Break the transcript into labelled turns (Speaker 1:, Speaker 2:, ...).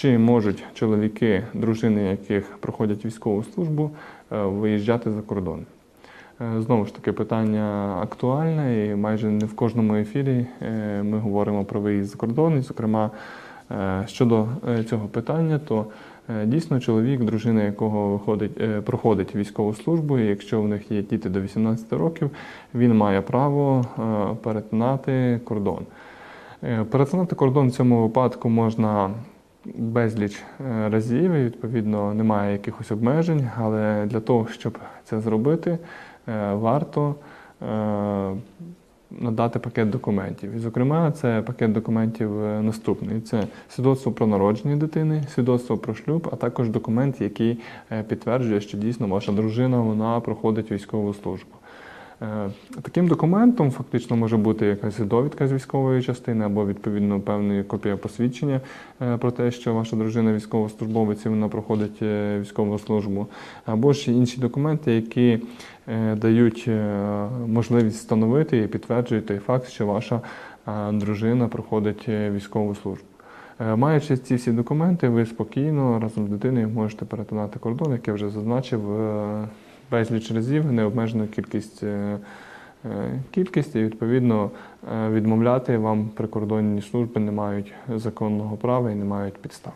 Speaker 1: Чи можуть чоловіки, дружини яких проходять військову службу, е, виїжджати за кордон? Е, Знову ж таки, питання актуальне, і майже не в кожному ефірі е, ми говоримо про виїзд за кордон. І, зокрема, щодо цього питання, то дійсно чоловік, дружина якого виходить, проходить військову службу, і якщо в них є діти до 18 років, він має право перетинати кордон. Перетинати кордон в цьому випадку можна безліч е, разів, і відповідно немає якихось обмежень, але для того, щоб це зробити, е, варто е, надати пакет документів. І, зокрема, це пакет документів наступний: це свідоцтво про народження дитини, свідоцтво про шлюб, а також документ, який підтверджує, що дійсно ваша дружина вона проходить військову службу. Е, Таким документом фактично може бути якась довідка з військової частини або відповідно певна копія посвідчення е, про те, що ваша дружина військовослужбовець і вона проходить е, військову службу, або ж інші документи, які дають можливість встановити і підтверджують той факт, що ваша дружина проходить військову службу. Маючи ці всі документи, ви спокійно разом з дитиною можете перетинати кордон, як я вже зазначив, безліч разів, необмежену кількість. е, е, Кількість і відповідно е, відмовляти вам прикордонні служби не мають законного права і не мають підстав.